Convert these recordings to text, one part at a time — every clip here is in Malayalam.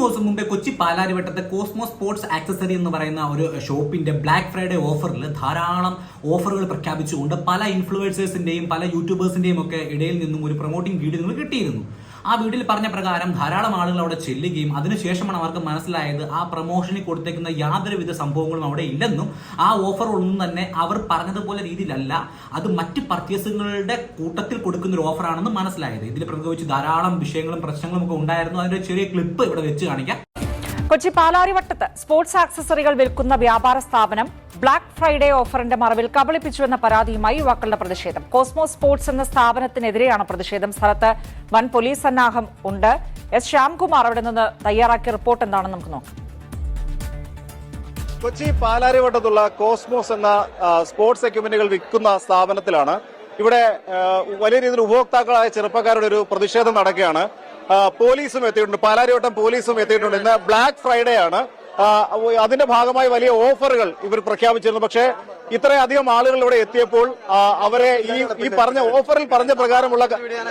ദിവസം മുമ്പേ കൊച്ചി പാലാരിവട്ടത്തെ കോസ്മോ സ്പോർട്സ് ആക്സസറി എന്ന് പറയുന്ന ഒരു ഷോപ്പിന്റെ ബ്ലാക്ക് ഫ്രൈഡേ ഓഫറിൽ ധാരാളം ഓഫറുകൾ പ്രഖ്യാപിച്ചുകൊണ്ട് പല ഇൻഫ്ലുവൻസേഴ്സിന്റെയും പല യൂട്യൂബേഴ്സിന്റെയും ഒക്കെ ഇടയിൽ നിന്നും ഒരു പ്രൊമോട്ടിംഗ് വീഡിയോ കിട്ടിയിരുന്നു. ആ വീട്ടിൽ പറഞ്ഞ പ്രകാരം ധാരാളം ആളുകൾ അവിടെ ചെല്ലുകയും അതിനുശേഷമാണ് അവർക്ക് മനസ്സിലായത് ആ പ്രൊമോഷനിൽ കൊടുത്തേക്കുന്ന യാതൊരുവിധ സംഭവങ്ങളും അവിടെ ഇല്ലെന്നും ആ ഓഫർ ഒന്നും തന്നെ അവർ പറഞ്ഞതുപോലെ രീതിയിലല്ല. അത് മറ്റ് പർച്ചേസുകളുടെ കൂട്ടത്തിൽ കൊടുക്കുന്ന ഒരു ഓഫറാണെന്ന് മനസ്സിലായത്. ഇതിൽ പ്രത്യേകിച്ച് ധാരാളം വിഷയങ്ങളും പ്രശ്നങ്ങളും ഒക്കെ ഉണ്ടായിരുന്നു. അതിന്റെ ചെറിയ ക്ലിപ്പ് ഇവിടെ വെച്ച് കാണിക്കാം. കൊച്ചി പാലാരിവട്ടത്ത് സ്പോർട്സ് ആക്സസറികൾ വിൽക്കുന്ന വ്യാപാര സ്ഥാപനം ബ്ലാക്ക് ഫ്രൈഡേ ഓഫറിന്റെ മറവിൽ കബളിപ്പിച്ചുവെന്ന പരാതിയുമായി യുവാക്കളുടെ പ്രതിഷേധം. കോസ്മോ സ്പോർട്സ് എന്ന സ്ഥാപനത്തിനെതിരെയാണ് പ്രതിഷേധം. സ്ഥലത്ത് വൻ പോലീസ് സന്നാഹം ഉണ്ട്. എസ് ശ്യാംകുമാർ അവിടെ നിന്ന് തയ്യാറാക്കിയ റിപ്പോർട്ട് എന്താണെന്ന് നമുക്ക് നോക്കാം. കൊച്ചി പാലാരിവട്ടത്തുള്ള കോസ്മോസ് എന്ന സ്പോർട്സ് എക്യുപ്മെന്റുകൾ വിൽക്കുന്ന സ്ഥാപനത്തിലാണ്. ഇവിടെ വലിയ രീതിയിൽ ഉപഭോക്താക്കളായ ചെറുപ്പക്കാരുടെ ഒരു പ്രതിഷേധം നടക്കുകയാണ്. പോലീസും എത്തിയിട്ടുണ്ട്. പാലാരിവട്ടം പോലീസും എത്തിയിട്ടുണ്ട്. ഇന്ന് ബ്ലാക്ക് ഫ്രൈഡേ ആണ്. അതിന്റെ ഭാഗമായി വലിയ ഓഫറുകൾ ഇവർ പ്രഖ്യാപിച്ചിരുന്നു. പക്ഷേ ഇത്രയധികം ആളുകൾ ഇവിടെ എത്തിയപ്പോൾ അവരെ ഈ ഈ പറഞ്ഞ ഓഫറിൽ പറഞ്ഞ പ്രകാരമുള്ള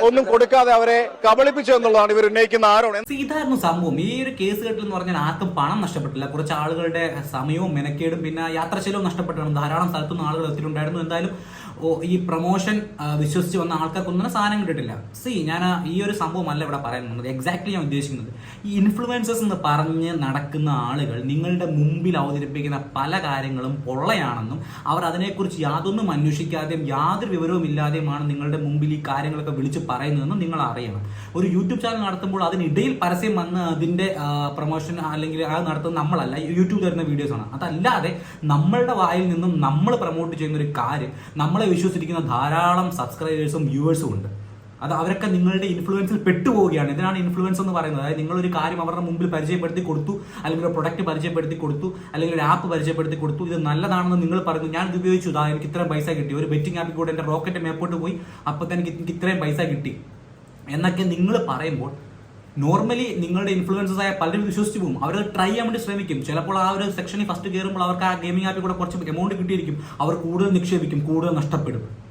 ഒന്നും കൊടുക്കാതെ അവരെ കബളിപ്പിച്ചു എന്നുള്ളതാണ് ഇവർ ഉന്നയിക്കുന്ന ആരോപണം. ഇതായിരുന്നു സംഭവം. ഈ ഒരു കേസ് കെട്ടിൽ എന്ന് പറഞ്ഞാൽ ആർക്കും പണം നഷ്ടപ്പെട്ടില്ല. കുറച്ച് ആളുകളുടെ സമയവും മെനക്കേടും പിന്നെ യാത്ര ചെലവും നഷ്ടപ്പെട്ടാണ്. ധാരാളം സ്ഥലത്തുനിന്ന് ആളുകൾ എത്തിയിട്ടുണ്ടായിരുന്നു. എന്തായാലും ഈ പ്രൊമോഷൻ വിശ്വസിച്ച് വന്ന ആൾക്കാർക്കൊന്നും സാധനം കിട്ടിയിട്ടില്ല. സി ഞാൻ ഈ ഒരു സംഭവമല്ല ഇവിടെ പറയുന്നത്. എക്സാക്ട്ലി ഞാൻ ഉദ്ദേശിക്കുന്നത് ഈ ഇൻഫ്ലുവൻസേഴ്സ് എന്ന് പറഞ്ഞ് നടക്കുന്ന ആളുകൾ നിങ്ങളുടെ മുമ്പിൽ അവതരിപ്പിക്കുന്ന പല കാര്യങ്ങളും പൊള്ളയാണെന്നും അവർ അതിനെക്കുറിച്ച് യാതൊന്നും അന്വേഷിക്കാതെയും യാതൊരു വിവരവും ഇല്ലാതെയുമാണ് നിങ്ങളുടെ മുമ്പിൽ ഈ കാര്യങ്ങളൊക്കെ വിളിച്ച് പറയുന്നതെന്നും നിങ്ങൾ അറിയണം. ഒരു യൂട്യൂബ് ചാനൽ നടത്തുമ്പോൾ അതിനിടയിൽ പരസ്യം വന്ന് അതിന്റെ പ്രൊമോഷൻ അല്ലെങ്കിൽ അത് നടത്തുന്ന നമ്മളല്ല. യൂട്യൂബ് തരുന്ന വീഡിയോസ് ആണ്. അതല്ലാതെ നമ്മളുടെ വായിൽ നിന്നും നമ്മൾ പ്രൊമോട്ട് ചെയ്യുന്ന ഒരു കാര്യം നമ്മളെ വിശ്വസിച്ചിരിക്കുന്ന ധാരാളം സബ്സ്ക്രൈബേഴ്സും വ്യൂവേഴ്സും ഉണ്ട്. അത് അവരൊക്കെ നിങ്ങളുടെ ഇൻഫ്ലുവൻസിൽ പെട്ടുപോവുകയാണ്. ഇതിനാണ് ഇൻഫ്ലുവൻസ് എന്ന് പറയുന്നത്? അതായത് നിങ്ങളൊരു കാര്യം അവരുടെ മുമ്പിൽ പരിചയപ്പെടുത്തി കൊടുത്തു അല്ലെങ്കിൽ ഒരു പ്രൊഡക്റ്റ് പരിചയപ്പെടുത്തി കൊടുത്തു അല്ലെങ്കിൽ ഒരു ആപ്പ് പരിചയപ്പെടുത്തി കൊടുത്തു. ഇത് നല്ലതാണെന്ന് നിങ്ങൾ പറഞ്ഞു ഞാൻ ഇത് ഉപയോഗിച്ചു. ഇതാ എനിക്ക് ഇത്രയും പൈസ കിട്ടി. ഒരു ബെറ്റിംഗ് ആപ്പിൽ കൂടെ എന്റെ റോക്കറ്റ് മേപ്പോട്ട് പോയി. അപ്പോൾ തന്നെ എനിക്ക് ഇത്രയും പൈസ കിട്ടി. എന്നൊക്കെ നിങ്ങൾ പറയുമ്പോൾ നോർമലി നിങ്ങളുടെ ഇൻഫ്ലുവൻസസ് ആയ പലരും വിശ്വസിച്ചു പോകും. അവർ ട്രൈ ചെയ്യാൻ വേണ്ടി ശ്രമിക്കും. ചിലപ്പോൾ ആ ഒരു സെക്ഷനിൽ ഫസ്റ്റ് കയറുമ്പോൾ അവർക്ക് ആ ഗെയിമിംഗ് ആപ്പിൽ കൂടെ കുറച്ച് എമൗണ്ട് കിട്ടിയിരിക്കും. അവർ കൂടുതൽ നിക്ഷേപിക്കും കൂടുതൽ നഷ്ടപ്പെടും.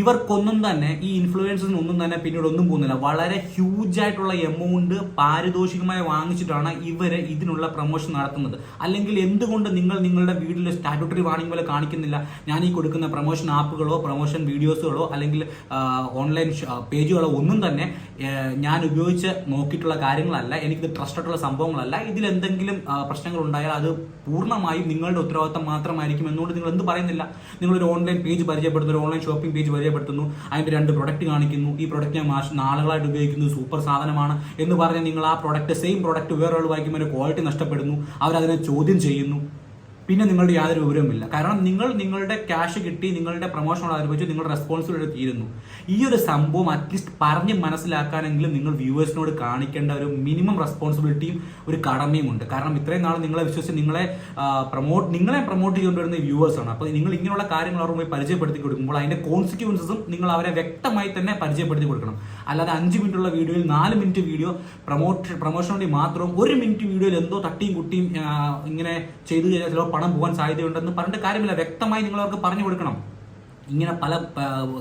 ഇവർക്കൊന്നും തന്നെ ഈ ഇൻഫ്ലുവൻസിന് ഒന്നും തന്നെ പിന്നീട് ഒന്നും പോകുന്നില്ല. വളരെ ഹ്യൂജ് ആയിട്ടുള്ള എമൗണ്ട് പാരിതോഷികമായി വാങ്ങിച്ചിട്ടാണ് ഇവർ ഇതിനുള്ള പ്രൊമോഷൻ നടത്തുന്നത്. അല്ലെങ്കിൽ എന്തുകൊണ്ട് നിങ്ങൾ നിങ്ങളുടെ വീട്ടിൽ സ്റ്റാറ്റുട്ടറി വാണിംഗ് പോലെ കാണിക്കുന്നില്ല? ഞാൻ ഈ കൊടുക്കുന്ന പ്രൊമോഷൻ ആപ്പുകളോ പ്രൊമോഷൻ വീഡിയോസുകളോ അല്ലെങ്കിൽ ഓൺലൈൻ പേജുകളോ ഒന്നും തന്നെ ഞാൻ ഉപയോഗിച്ച് നോക്കിയിട്ടുള്ള കാര്യങ്ങളല്ല. എനിക്കിത് ട്രസ്റ്റ് ആയിട്ടുള്ള സംഭവങ്ങളല്ല. ഇതിൽ എന്തെങ്കിലും പ്രശ്നങ്ങൾ ഉണ്ടായാൽ അത് പൂർണമായും നിങ്ങളുടെ ഉത്തരവാദിത്തം മാത്രമായിരിക്കും. എന്നുകൊണ്ട് നിങ്ങൾ എന്ത് പറയുന്നില്ല? നിങ്ങളൊരു ഓൺലൈൻ പേജ് പരിചയപ്പെടുത്തുന്നു ഒരു ഓൺലൈൻ ഷോപ്പിംഗ് പേജ് പരിചയപ്പെടുത്തുന്നു. അതിന്റെ രണ്ട് പ്രൊഡക്റ്റ് കാണിക്കുന്നു. ഈ പ്രൊഡക്റ്റ് ഞാൻ നാളുകളായിട്ട് ഉപയോഗിക്കുന്നു സൂപ്പർ സാധനമാണ് എന്ന് പറഞ്ഞ് നിങ്ങൾ ആ പ്രൊഡക്റ്റ് സെയിം പ്രൊഡക്റ്റ് വേറൊരാൾ വായിക്കുമ്പോൾ ക്വാളിറ്റി നഷ്ടപ്പെടുന്നു. അവരതിനെ ചോദ്യം ചെയ്യുന്നു. പിന്നെ നിങ്ങളുടെ യാതൊരു വിവരവുമില്ല. കാരണം നിങ്ങൾ നിങ്ങളുടെ ക്യാഷ് കിട്ടി നിങ്ങളുടെ പ്രൊമോഷൻ ആരംഭിച്ചു നിങ്ങളുടെ റെസ്പോൺസിബിലിറ്റി തീരുന്നു. ഈ ഒരു സംഭവം അറ്റ്ലീസ്റ്റ് പറഞ്ഞ് മനസ്സിലാക്കാനെങ്കിലും നിങ്ങൾ വ്യൂവേഴ്സിനോട് കാണിക്കേണ്ട ഒരു മിനിമം റെസ്പോൺസിബിലിറ്റിയും ഒരു കടമയും ഉണ്ട്. കാരണം ഇത്രയും നാൾ നിങ്ങളെ വിശ്വസിച്ച് നിങ്ങളെ പ്രൊമോട്ട് നിങ്ങളെ പ്രൊമോട്ട് ചെയ്തുകൊണ്ടിരുന്ന വ്യൂവേഴ്സ് ആണ്. അപ്പോൾ നിങ്ങൾ ഇങ്ങനെയുള്ള കാര്യങ്ങൾ അവർ പോയി പരിചയപ്പെടുത്തി കൊടുക്കുമ്പോൾ അതിന്റെ കോൺസിക്വൻസസും നിങ്ങൾ അവരെ വ്യക്തമായി തന്നെ പരിചയപ്പെടുത്തി കൊടുക്കണം. അല്ലാതെ അഞ്ച് മിനിറ്റുള്ള വീഡിയോയിൽ നാല് മിനിറ്റ് വീഡിയോ പ്രൊമോട്ട് പ്രൊമോഷന് വേണ്ടി മാത്രം ഒരു മിനിറ്റ് വീഡിയോയിൽ എന്തോ തട്ടിയും കുട്ടിയും ഇങ്ങനെ ചെയ്തു കഴിഞ്ഞാൽ പണം പോകാൻ സാധ്യതയുണ്ടെന്ന് പറഞ്ഞിട്ട് കാര്യമില്ല. വ്യക്തമായി നിങ്ങൾ അവർക്ക് പറഞ്ഞു കൊടുക്കണം. ഇങ്ങനെ പല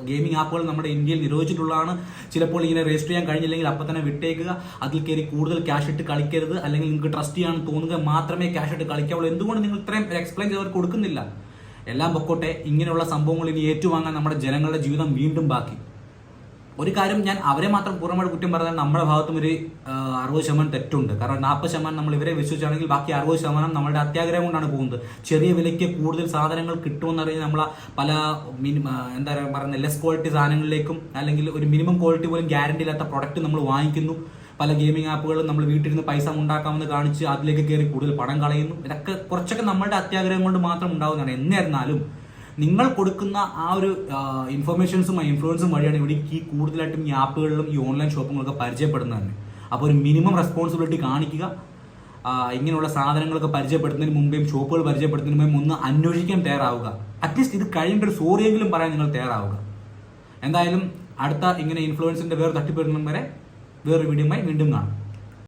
ഗെയിമിംഗ് ആപ്പുകൾ നമ്മുടെ ഇന്ത്യയിൽ നിരോധിച്ചിട്ടുള്ളതാണ്. ചിലപ്പോൾ ഇങ്ങനെ രജിസ്റ്റർ ചെയ്യാൻ കഴിഞ്ഞില്ലെങ്കിൽ അപ്പം തന്നെ വിട്ടേക്കുക. അതിൽ കയറി കൂടുതൽ ക്യാഷ് ഇട്ട് കളിക്കരുത്. അല്ലെങ്കിൽ നിങ്ങൾക്ക് ട്രസ്റ്റ് ചെയ്യാൻ തോന്നുക മാത്രമേ ക്യാഷ് ഇട്ട് കളിക്കാവുള്ളൂ. എന്തുകൊണ്ട് നിങ്ങൾ ഇത്രയും എക്സ്പ്ലെയിൻ ചെയ്ത് കൊടുക്കുന്നില്ല? എല്ലാം പൊക്കോട്ടെ. ഇങ്ങനെയുള്ള സംഭവങ്ങൾ ഇനി ഏറ്റുവാങ്ങാൻ നമ്മുടെ ജനങ്ങളുടെ ജീവിതം വീണ്ടും ബാക്കി. ഒരു കാര്യം ഞാൻ അവരെ മാത്രം പൂർണമായിട്ട് കുറ്റം പറഞ്ഞാൽ നമ്മുടെ ഭാഗത്തും ഒരു അറുപത് ശതമാനം തെറ്റുണ്ട്. കാരണം നാൽപ്പത് ശതമാനം നമ്മൾ ഇവരെ വിശ്വസിച്ചാണെങ്കിൽ ബാക്കി അറുപത് ശതമാനം നമ്മളുടെ അത്യാഗ്രഹം കൊണ്ടാണ് പോകുന്നത്. ചെറിയ വിലയ്ക്ക് കൂടുതൽ സാധനങ്ങൾ കിട്ടുമെന്ന് അറിയാൻ നമ്മൾ പല എന്താ പറയുക ലെസ് ക്വാളിറ്റി സാധനങ്ങളിലേക്കും അല്ലെങ്കിൽ ഒരു മിനിമം ക്വാളിറ്റി പോലും ഗ്യാരണ്ടി ഇല്ലാത്ത പ്രൊഡക്റ്റ് നമ്മൾ വാങ്ങിക്കുന്നു. പല ഗെയിമിംഗ് ആപ്പുകളും നമ്മൾ വീട്ടിലിരുന്ന് പൈസ ഉണ്ടാക്കാമെന്ന് കാണിച്ച് അതിലേക്ക് കയറി കൂടുതൽ പണം കളയുന്നു. ഇതൊക്കെ കുറച്ചൊക്കെ നമ്മളുടെ അത്യാഗ്രഹം കൊണ്ട് മാത്രം ഉണ്ടാകുന്നതാണ് എന്നിരുന്നാലും നിങ്ങൾ കൊടുക്കുന്ന ആ ഒരു ഇൻഫർമേഷൻസും ഇൻഫ്ലുവൻസും വഴിയാണ് ഇവിടെ ഈ കൂടുതലായിട്ടും ഈ ആപ്പുകളിലും ഈ ഓൺലൈൻ ഷോപ്പുകളൊക്കെ പരിചയപ്പെടുന്നത് തന്നെ അപ്പോൾ ഒരു മിനിമം റെസ്പോൺസിബിലിറ്റി കാണിക്കുക. ഇങ്ങനെയുള്ള സാധനങ്ങളൊക്കെ പരിചയപ്പെടുത്തുന്നതിന് മുമ്പേയും ഷോപ്പുകൾ പരിചയപ്പെടുത്തുന്നതിന് മുമ്പേ ഒന്ന് അന്വേഷിക്കാൻ തയ്യാറാവുക. അറ്റ്ലീസ്റ്റ് ഇത് കഴിയേണ്ട ഒരു സോറിയെങ്കിലും പറയാൻ നിങ്ങൾ തയ്യാറാവുക. എന്തായാലും അടുത്ത ഇങ്ങനെ ഇൻഫ്ലുവൻസിന്റെ വേറെ തട്ടിപ്പെടുന്ന വരെ വേറൊരു വീഡിയോയുമായി വീണ്ടും കാണാം.